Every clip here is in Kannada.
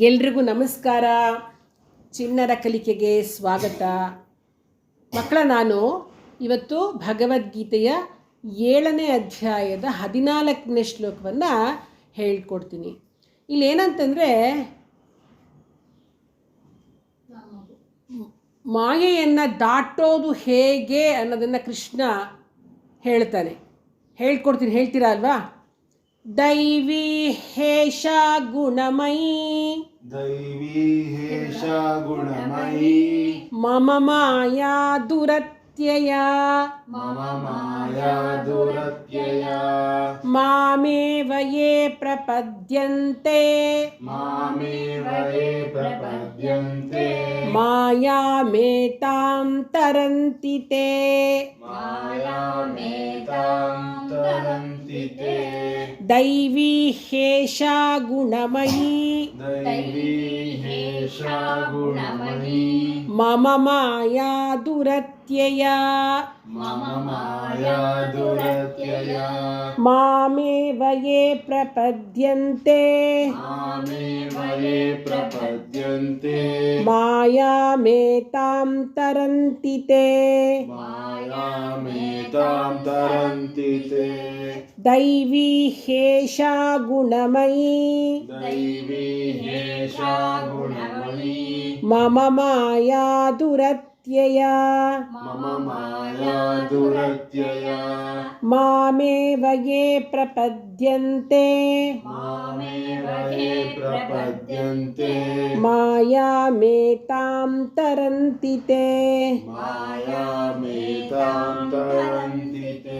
ಎಲ್ರಿಗೂ ನಮಸ್ಕಾರ. ಚಿನ್ನರ ಕಲಿಕೆಗೆ ಸ್ವಾಗತ. ಮಕ್ಕಳ, ನಾನು ಇವತ್ತು ಭಗವದ್ಗೀತೆಯ ಏಳನೇ ಅಧ್ಯಾಯದ ಹದಿನಾಲ್ಕನೇ ಶ್ಲೋಕವನ್ನು ಹೇಳ್ಕೊಡ್ತೀನಿ. ಇಲ್ಲೇನಂತಂದರೆ, ಮಾಯೆಯನ್ನು ದಾಟೋದು ಹೇಗೆ ಅನ್ನೋದನ್ನು ಕೃಷ್ಣ ಹೇಳ್ತಾನೆ. ಹೇಳ್ಕೊಡ್ತೀನಿ, ಹೇಳ್ತೀರಾ ಅಲ್ವಾ? दैवी हेषा गुणमयी। दैवी हेषा गुणमयी। मम माया दुरत् दुरत्यया दुरत्यया मामेव ये प्रपद्यन्ते मामेव ये प्रपद्यन्ते मायामेतां तरन्ति ते मायामेतां तरन्ति ते दैवी हेषा गुणमयी दैवी हेषा गुणमयी मम माया दुरत्य दुरत्यया मामेव ये प्रपद्यन्ते प्रपद्यन्ते मायामेतां तरन्ति ते मायामेतां तरन्ति ते दैवी हेषा गुणमयी दैवी हेषा गुणमयी मम माया दुरत्य ದುರತ್ಯಯ मम माया दुरत्यया ಮಾಮೇವ ಯೇ ಪ್ರಪದ್ಯಂತೆ मामेव ये प्रपद्यन्ते ಮಾಯಾಮೇತಾಂ ತರಂತಿ ತೇ मायामेतां तरन्ति ते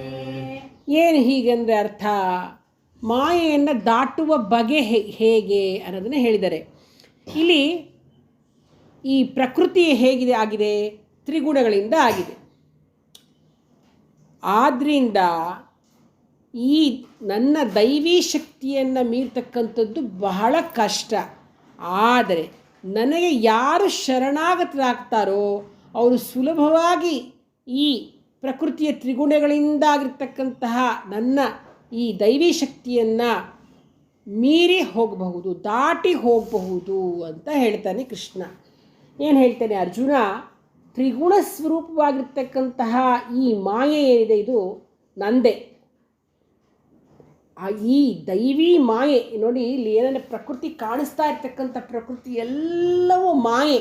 ಏನು ಹೀಗಂದ್ರೆ ಅರ್ಥ ಮಾಯೆಯನ್ನು ದಾಟುವ ಬಗೆ ಹೇ- ಹೇಗೆ ಅನ್ನೋದನ್ನು ಹೇಳಿದ್ದಾರೆ ಇಲ್ಲಿ ಈ ಪ್ರಕೃತಿ ಹೇಗಿದೆ, ಆಗಿದೆ? ತ್ರಿಗುಣಗಳಿಂದ ಆಗಿದೆ. ಆದ್ದರಿಂದ ಈ ನನ್ನ ದೈವಿ ಶಕ್ತಿಯನ್ನು ಮೀರ್ತಕ್ಕಂಥದ್ದು ಬಹಳ ಕಷ್ಟ. ಆದರೆ ನನಗೆ ಯಾರು ಶರಣಾಗತರಾಗ್ತಾರೋ, ಅವರು ಸುಲಭವಾಗಿ ಈ ಪ್ರಕೃತಿಯ ತ್ರಿಗುಣಗಳಿಂದಾಗಿರ್ತಕ್ಕಂತಹ ನನ್ನ ಈ ದೈವಿ ಶಕ್ತಿಯನ್ನು ಮೀರಿ ಹೋಗಬಹುದು, ದಾಟಿ ಹೋಗಬಹುದು ಅಂತ ಹೇಳ್ತಾನೆ ಕೃಷ್ಣ. ಏನು ಹೇಳ್ತೇನೆ ಅರ್ಜುನ? ತ್ರಿಗುಣ ಸ್ವರೂಪವಾಗಿರ್ತಕ್ಕಂತಹ ಈ ಮಾಯೆ ಏನಿದೆ ಇದು ನಂದೆ. ಈ ದೈವಿ ಮಾಯೆ, ನೋಡಿ ಇಲ್ಲಿ ಏನಂದರೆ ಪ್ರಕೃತಿ ಕಾಣಿಸ್ತಾ ಇರ್ತಕ್ಕಂಥ ಪ್ರಕೃತಿ ಎಲ್ಲವೂ ಮಾಯೆ.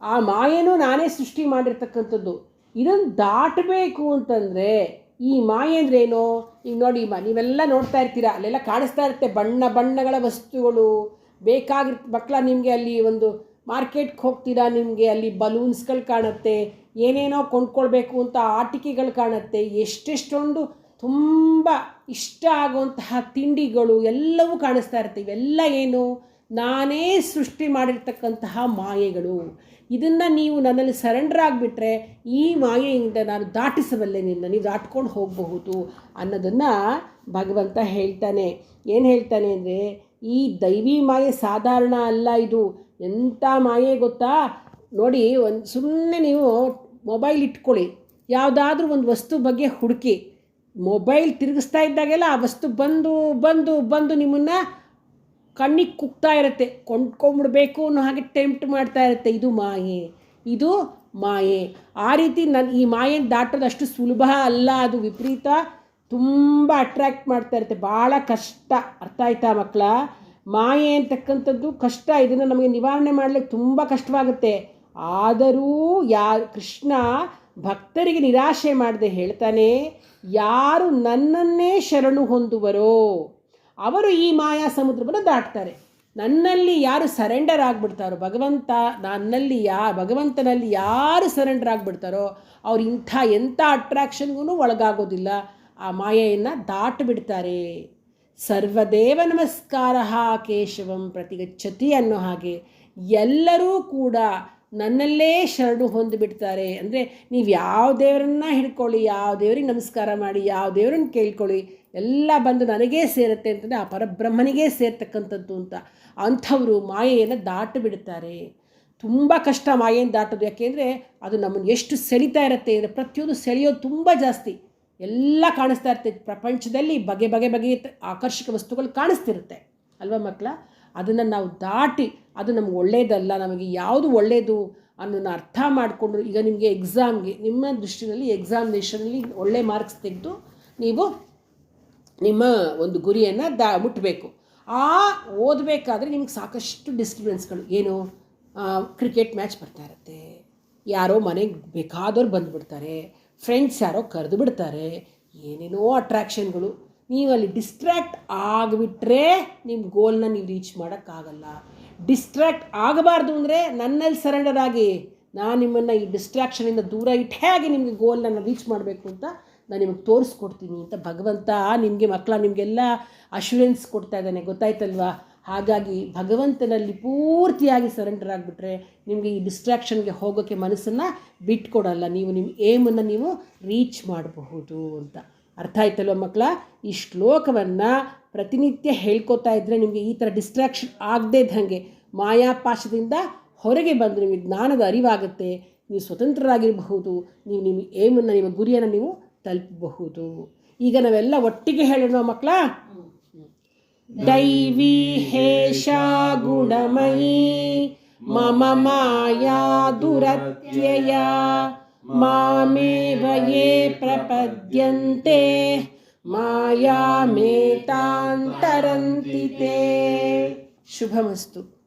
ಆ ಮಾಯೆನೂ ನಾನೇ ಸೃಷ್ಟಿ ಮಾಡಿರ್ತಕ್ಕಂಥದ್ದು. ಇದನ್ನು ದಾಟಬೇಕು ಅಂತಂದರೆ ಈ ಮಾಯೆ ಏನು? ಈಗ ನೋಡಿ ನೀವೆಲ್ಲ ನೋಡ್ತಾ ಇರ್ತೀರಾ, ಅಲ್ಲೆಲ್ಲ ಕಾಣಿಸ್ತಾ ಇರುತ್ತೆ ಬಣ್ಣ ಬಣ್ಣಗಳ ವಸ್ತುಗಳು. ಬೇಕಾಗಿರ್ ಮಕ್ಕಳ ನಿಮಗೆ ಅಲ್ಲಿ ಒಂದು ಮಾರ್ಕೆಟ್ಗೆ ಹೋಗ್ತೀರಾ ನಿಮಗೆ, ಅಲ್ಲಿ ಬಲೂನ್ಸ್ಗಳು ಕಾಣುತ್ತೆ, ಏನೇನೋ ಕೊಂಡ್ಕೊಳ್ಬೇಕು ಅಂತ ಆಟಿಕೆಗಳು ಕಾಣುತ್ತೆ, ಎಷ್ಟೆಷ್ಟೊಂದು ತುಂಬ ಇಷ್ಟ ಆಗುವಂತಹ ತಿಂಡಿಗಳು ಎಲ್ಲವೂ ಕಾಣಿಸ್ತಾ ಇರುತ್ತೆ. ಇವೆಲ್ಲ ಏನು? ನಾನೇ ಸೃಷ್ಟಿ ಮಾಡಿರ್ತಕ್ಕಂತಹ ಮಾಯೆಗಳು. ಇದನ್ನು ನೀವು ನನ್ನಲ್ಲಿ ಸರೆಂಡರ್ ಆಗಿಬಿಟ್ರೆ ಈ ಮಾಯೆಯಿಂದ ನಾನು ದಾಟಿಸಬಲ್ಲೆ ನಿನ್ನ, ನೀವು ದಾಟ್ಕೊಂಡು ಹೋಗಬಹುದು ಅನ್ನೋದನ್ನು ಭಗವಂತ ಹೇಳ್ತಾನೆ. ಏನು ಹೇಳ್ತಾನೆ ಅಂದರೆ ಈ ದೈವಿ ಮಾಯೆ ಸಾಧಾರಣ ಅಲ್ಲ ಇದು. ಎಂಥ ಮಾಯೆ ಗೊತ್ತಾ? ನೋಡಿ, ಒಂದು ಸುಮ್ಮನೆ ನೀವು ಮೊಬೈಲ್ ಇಟ್ಕೊಳ್ಳಿ. ಯಾವುದಾದ್ರೂ ಒಂದು ವಸ್ತು ಬಗ್ಗೆ ಹುಡುಕಿ. ಮೊಬೈಲ್ ತಿರುಗಿಸ್ತಾ ಇದ್ದಾಗೆಲ್ಲ ಆ ವಸ್ತು ಬಂದು ಬಂದು ಬಂದು ನಿಮ್ಮನ್ನು ಕಣ್ಣಿಗೆ ಕುಗ್ತಾ ಇರುತ್ತೆ. ಕೊಂಡ್ಕೊಂಬಿಡ್ಬೇಕು ಅನ್ನೋ ಹಾಗೆ ಟೆಂಪ್ಟ್ ಮಾಡ್ತಾ ಇರುತ್ತೆ. ಇದು ಮಾಯೆ. ಇದು ಮಾಯೆ. ಆ ರೀತಿ ನನ್ನ ಈ ಮಾಯೆ ದಾಟೋದು ಅಷ್ಟು ಸುಲಭ ಅಲ್ಲ. ಅದು ವಿಪರೀತ ತುಂಬ ಅಟ್ರ್ಯಾಕ್ಟ್ ಮಾಡ್ತಾ ಇರುತ್ತೆ. ಭಾಳ ಕಷ್ಟ. ಅರ್ಥ ಆಯ್ತಾ ಮಕ್ಕಳ? ಮಾಯೆ ಅಂತಕ್ಕಂಥದ್ದು ಕಷ್ಟ. ಇದನ್ನು ನಮಗೆ ನಿವಾರಣೆ ಮಾಡಲಿಕ್ಕೆ ತುಂಬ ಕಷ್ಟವಾಗುತ್ತೆ. ಆದರೂ ಯಾ, ಕೃಷ್ಣ ಭಕ್ತರಿಗೆ ನಿರಾಶೆ ಮಾಡದೆ ಹೇಳ್ತಾನೆ, ಯಾರು ನನ್ನನ್ನೇ ಶರಣು ಹೊಂದುವರೋ, ಅವರು ಈ ಮಾಯಾ ಸಮುದ್ರವನ್ನು ದಾಟ್ತಾರೆ. ನನ್ನಲ್ಲಿ ಯಾರು ಸರೆಂಡರ್ ಆಗಿಬಿಡ್ತಾರೋ, ಭಗವಂತ, ನನ್ನಲ್ಲಿ ಯಾ, ಭಗವಂತನಲ್ಲಿ ಯಾರು ಸರೆಂಡರ್ ಆಗಿಬಿಡ್ತಾರೋ, ಅವ್ರು ಇಂಥ ಎಂಥ ಅಟ್ರಾಕ್ಷನ್ಗೂ ಒಳಗಾಗೋದಿಲ್ಲ. ಆ ಮಾಯೆಯನ್ನು ದಾಟಿಬಿಡ್ತಾರೆ. ಸರ್ವದೇವ ನಮಸ್ಕಾರ ಕೇಶವಂ ಪ್ರತಿಗಚ್ಚತಿ ಅನ್ನೋ ಹಾಗೆ ಎಲ್ಲರೂ ಕೂಡ ನನ್ನಲ್ಲೇ ಶರಣು ಹೊಂದಿಬಿಡ್ತಾರೆ. ಅಂದರೆ ನೀವು ಯಾವ ದೇವರನ್ನ ಹಿಡ್ಕೊಳ್ಳಿ, ಯಾವ ದೇವರಿಗೆ ನಮಸ್ಕಾರ ಮಾಡಿ, ಯಾವ ದೇವರನ್ನ ಕೇಳ್ಕೊಳ್ಳಿ, ಎಲ್ಲ ಬಂದು ನನಗೇ ಸೇರುತ್ತೆ ಅಂತಂದರೆ ಆ ಪರಬ್ರಹ್ಮನಿಗೇ ಸೇರ್ತಕ್ಕಂಥದ್ದು ಅಂತ ಅಂಥವರು ಮಾಯೆಯನ್ನು ದಾಟು ಬಿಡ್ತಾರೆ ತುಂಬ ಕಷ್ಟ ಮಾಯೆಯನ್ನು ದಾಟೋದು. ಯಾಕೆಂದರೆ ಅದು ನಮ್ಮನ್ನು ಎಷ್ಟು ಸೆಳಿತಾ ಇರುತ್ತೆ ಅಂದರೆ ಪ್ರತಿಯೊಂದು ಸೆಳೆಯೋದು ತುಂಬ ಜಾಸ್ತಿ. ಎಲ್ಲ ಕಾಣಿಸ್ತಾ ಇರ್ತೈತೆ. ಪ್ರಪಂಚದಲ್ಲಿ ಬಗೆ ಬಗೆ ಬಗೆ ಆಕರ್ಷಕ ವಸ್ತುಗಳು ಕಾಣಿಸ್ತಿರುತ್ತೆ. ಅಲ್ವಾ ಮಕ್ಕಳ? ಅದನ್ನು ನಾವು ದಾಟಿ, ಅದು ನಮ್ಗೆ ಒಳ್ಳೆಯದಲ್ಲ ನಮಗೆ ಯಾವುದು ಒಳ್ಳೆಯದು ಅನ್ನೋದನ್ನ ಅರ್ಥ ಮಾಡಿಕೊಂಡು ಈಗ ನಿಮಗೆ ಎಕ್ಸಾಮ್ಗೆ ನಿಮ್ಮ ದೃಷ್ಟಿನಲ್ಲಿ ಎಕ್ಸಾಮಿನೇಷನಲ್ಲಿ ಒಳ್ಳೆ ಮಾರ್ಕ್ಸ್ ತೆಗೆದು ನೀವು ನಿಮ್ಮ ಒಂದು ಗುರಿಯನ್ನು ದಾ ಮುಟ್ಟಬೇಕು ಆ ಓದಬೇಕಾದ್ರೆ ನಿಮಗೆ ಸಾಕಷ್ಟು ಡಿಸ್ಟರ್ಬೆನ್ಸ್ಗಳು ಏನು? ಕ್ರಿಕೆಟ್ ಮ್ಯಾಚ್ ಬರ್ತಾ ಇರುತ್ತೆ. ಯಾರೋ ಮನೆಗೆ ಬೇಕಾದವ್ರು ಬಂದುಬಿಡ್ತಾರೆ. ಫ್ರೆಂಡ್ಸ್ ಯಾರೋ ಕರೆದು ಬಿಡ್ತಾರೆ. ಏನೇನೋ ಅಟ್ರ್ಯಾಕ್ಷನ್ಗಳು ನೀವು ಅಲ್ಲಿ ಡಿಸ್ಟ್ರ್ಯಾಕ್ಟ್ ಆಗಿಬಿಟ್ರೆ ನಿಮ್ಮ ಗೋಲ್ನ ನೀವು ರೀಚ್ ಮಾಡೋಕ್ಕಾಗಲ್ಲ. ಡಿಸ್ಟ್ರ್ಯಾಕ್ಟ್ ಆಗಬಾರ್ದು ಅಂದರೆ ನನ್ನಲ್ಲಿ ಸರೆಂಡರ್ ಆಗಿ ನಾನು ನಿಮ್ಮನ್ನು ಈ ಡಿಸ್ಟ್ರ್ಯಾಕ್ಷನಿಂದ ದೂರ ಇಟ್ಟು ಹೇಗೆ ನಿಮಗೆ ಗೋಲ್ನ ನಾನು ರೀಚ್ ಮಾಡಬೇಕು ಅಂತ ನಾನು ನಿಮಗೆ ತೋರಿಸ್ಕೊಡ್ತೀನಿ ಅಂತ ಭಗವಂತ ನಿಮಗೆ ಮಕ್ಕಳ ನಿಮಗೆಲ್ಲ ಅಶ್ಯೂರೆನ್ಸ್ ಕೊಡ್ತಾ ಇದ್ದಾನೆ. ಗೊತ್ತಾಯ್ತಲ್ವಾ? ಹಾಗಾಗಿ ಭಗವಂತನಲ್ಲಿ ಪೂರ್ತಿಯಾಗಿ ಸರೆಂಡರ್ ಆಗಿಬಿಟ್ರೆ ನಿಮಗೆ ಈ ಡಿಸ್ಟ್ರ್ಯಾಕ್ಷನ್ಗೆ ಹೋಗೋಕ್ಕೆ ಮನಸ್ಸನ್ನು ಬಿಟ್ಕೊಡಲ್ಲ. ನೀವು ನಿಮ್ಮ ಏಮನ್ನು ನೀವು ರೀಚ್ ಮಾಡಬಹುದು ಅಂತ. ಅರ್ಥ ಆಯ್ತಲ್ವ ಮಕ್ಕಳ? ಈ ಶ್ಲೋಕವನ್ನು ಪ್ರತಿನಿತ್ಯ ಹೇಳ್ಕೊತಾ ಇದ್ದರೆ ನಿಮಗೆ ಈ ಥರ ಡಿಸ್ಟ್ರ್ಯಾಕ್ಷನ್ ಆಗದೇ ಇದ್ದಂಗೆ ಮಾಯಾಪಾಶದಿಂದ ಹೊರಗೆ ಬಂದು ನಿಮಗೆ ಜ್ಞಾನದ ಅರಿವಾಗುತ್ತೆ. ನೀವು ಸ್ವತಂತ್ರರಾಗಿರಬಹುದು. ನೀವು ನಿಮ್ಮ ಏಮನ್ನು ನಿಮ್ಮ ಗುರಿಯನ್ನು ನೀವು ತಲುಪಬಹುದು. ಈಗ ನಾವೆಲ್ಲ ಒಟ್ಟಿಗೆ ಹೇಳೋಣ ಮಕ್ಕಳ? दैवी हेषा गुणमयी मम माया दुरत्यया मामेव ये प्रपद्यन्ते मायामेतान्तरन्ति ते। शुभमस्तु।